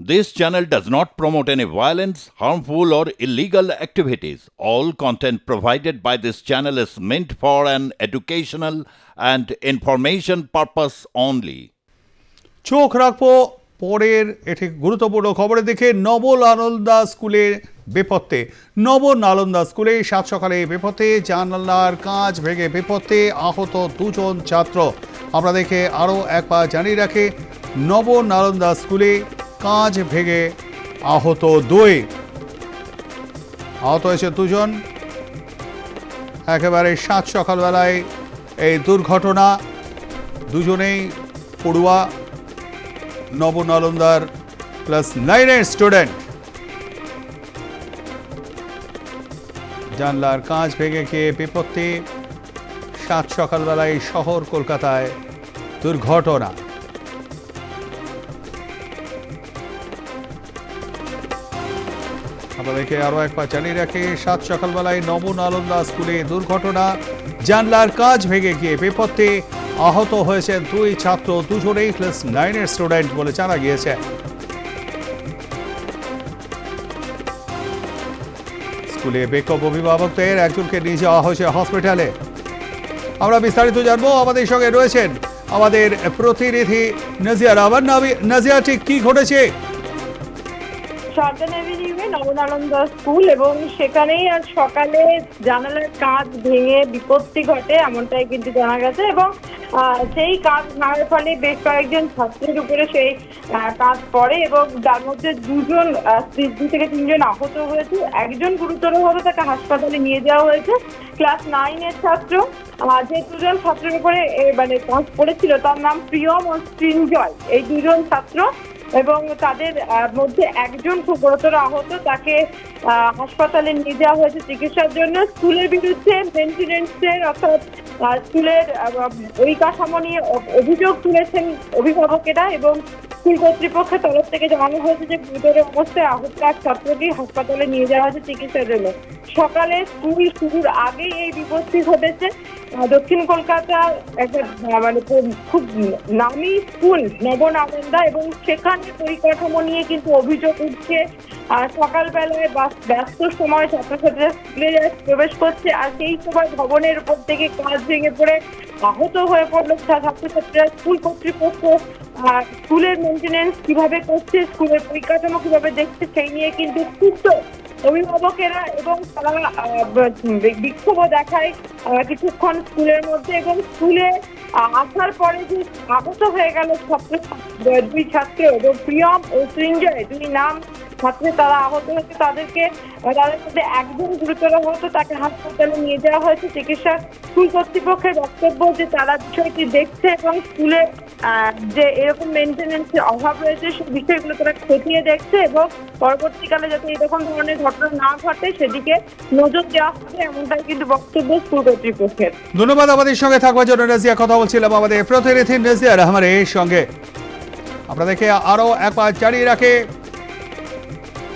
This channel does not promote any violence, harmful, or illegal activities. All content provided by this channel is meant for an educational and information purpose only. চোখ রাখব পরের এটি গুরুত্বপূর্ণ খবরের দিকে নব নালন্দা স্কুলে বেপত্তে নব নালন্দা স্কুলে সাত সকালে বেপথে জানালার কাঁচ ভেঙে বেপত্তে আহত দুজন ছাত্র আমরা দেখে আরও একবার জানিয়ে রাখে নব নালন্দা স্কুলে কাঁচ ভেঙে আহত দুই। আহত হয়েছে দুজন। একেবারে সাত সকালবেলায় এই দুর্ঘটনা। দুজনেই পড়ুয়া। নবনালন্দার ক্লাস নাইনের স্টুডেন্ট জানলার কাঁচ ভেঙে খেয়ে বিপত্তি। সাত সকালবেলায় শহর কলকাতায় দুর্ঘটনা। আপনাদেরকে আরও একবার জানিয়ে রাখে, সাত সকালবেলায় নবনালন্দা স্কুলে দুর্ঘটনা। জানলার কাজ ভেঙে গিয়ে বিপত্তি। আহত হয়েছেন দুই ছাত্র, দুজনেই ক্লাস নাইনের স্টুডেন্ট বলে জানা গিয়েছে। স্কুলে বেকব অভিভাবকদের, একজনকে নিয়ে যাওয়া হয়েছে হসপিটালে। আমরা বিস্তারিত জানব, আমাদের সঙ্গে রয়েছেন আমাদের প্রতিনিধি নাজিয়া রাবার নাজিয়া, ঠিক কি ঘটেছে? সরদার এভিনিউয়ে নবনানন্দ স্কুল এবং সেখানেই আজ সকালে জানালার কাঁচ ভেঙে বিপত্তি ঘটে, এমনটাই কিন্তু জানা গেছে এবং সেই কাঁচ ভাঙার ফলে বেশ কয়েকজন ছাত্রের উপরে সেই কাঁচ পড়ে এবং তার মধ্যে দুজন দু থেকে তিনজন আহত হয়েছে। একজন গুরুতরভাবে তাকে হাসপাতালে নিয়ে যাওয়া হয়েছে। ক্লাস নাইনের ছাত্র যে দুজন ছাত্রের উপরে মানে কাঁচ পড়েছিল, তার নাম প্রিয়ম ও সৃঞ্জয়। এই দুজন ছাত্র এবং তাদের মধ্যে একজন খুব গুরুতর আহত, তাকে হাসপাতালে নিয়ে যাওয়া হয়েছে চিকিৎসার জন্য। স্কুলের বিরুদ্ধে মেনটেনেন্সের অর্থাৎ স্কুলের ওই কাঠামো নিয়ে অভিযোগ তুলেছেন অভিভাবকেরা এবং স্কুল কর্তৃপক্ষের তরফ থেকে জানানো হয়েছে যে গুরুতর অবস্থায় আহত এক ছাত্রকে হাসপাতালে নিয়ে যাওয়া হয়েছে চিকিৎসার জন্য। সকালে স্কুল শুরুর আগেই এই বিপত্তি ঘটেছে। দক্ষিণ কলকাতার একটা মানে খুব- নামি স্কুল নবনানন্দা এবং সেখানে পরিকাঠামো নিয়ে কিন্তু অভিযোগ উঠছে। আর সকালবেলায় ব্যস্ত সময় ছাত্রছাত্রীরা স্কুলে প্রবেশ করছে, আর সেই সময় ভবনের উপর থেকে কাজ ভেঙে পড়ে আহত হয়ে পড়ল ছাত্রছাত্রীরা। স্কুল কর্তৃপক্ষ, আর স্কুলের মেনটেনেন্স কীভাবে করছে, স্কুলের পরিকাঠামো কীভাবে দেখছে, সেই নিয়ে কিন্তু ক্ষুব্ধ অভিভাবকেরা এবং তারা বিক্ষোভও দেখায় কিছুক্ষণ স্কুলের মধ্যে এবং স্কুলে আসার পরে যে আহত হয়ে গেল ছাত্র দুই ছাত্র এবং প্রিয়ম ও সৃঞ্জয়, দুই নাম ছাত্র তারা আহত হয়েছে, তাদেরকে তাদের মধ্যে একজন গুরুতর আহত, তাকে হাসপাতালে নিয়ে যাওয়া হয়েছে। চিকিৎসা স্কুল কর্তৃপক্ষের বক্তব্য যে তারা বিষয়টি দেখছে এবং স্কুলে যে এরকম মেনটেনেন্সের অভাব রয়েছে সেই বিষয়গুলো তারা খতিয়ে দেখছে এবং পরবর্তীকালে যাতে এরকম ধরনের ঘটনা না ঘটে, সেদিকে নজর দেওয়া হবে এমনটাই কিন্তু বক্তব্য স্কুল কর্তৃপক্ষের। ধন্যবাদ আমাদের সঙ্গে থাকবার জন্য, রাজিয়া কথা বলছিলাম আমাদের প্রতিনিধি নাজিয়া রহমানের সঙ্গে। আপনাদেরকে আরও একবার জানিয়ে রাখে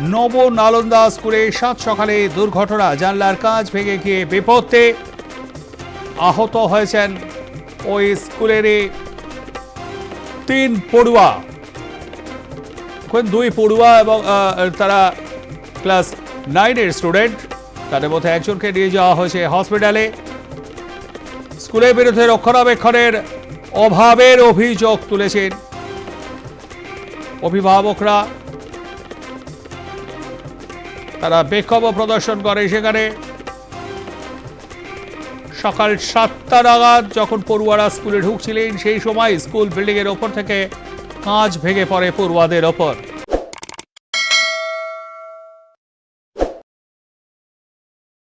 নব নালন্দা স্কুলে সাত সকালে দুর্ঘটনা, জানলার কাজ ভেঙে গিয়ে বিপত্তে আহত হয়েছেন ওই স্কুলেরই তিন পড়ুয়া। দুই পড়ুয়া এবং তারা ক্লাস নাইনের স্টুডেন্ট। তাদের মধ্যে একজনকে নিয়ে যাওয়া হয়েছে হসপিটালে। স্কুলের বিরুদ্ধে রক্ষণাবেক্ষণের অভাবের অভিযোগ তুলেছেন। অভিভাবকরা তারা বিক্ষোভ প্রদর্শন করে সেখানে। সকাল সাতটা নাগাদ যখন পড়ুয়ারা স্কুলে ঢুকছিলেন, সেই সময় স্কুল বিল্ডিংয়ের ওপর থেকে কাঁচ ভেঙে পড়ে পড়ুয়াদের ওপর।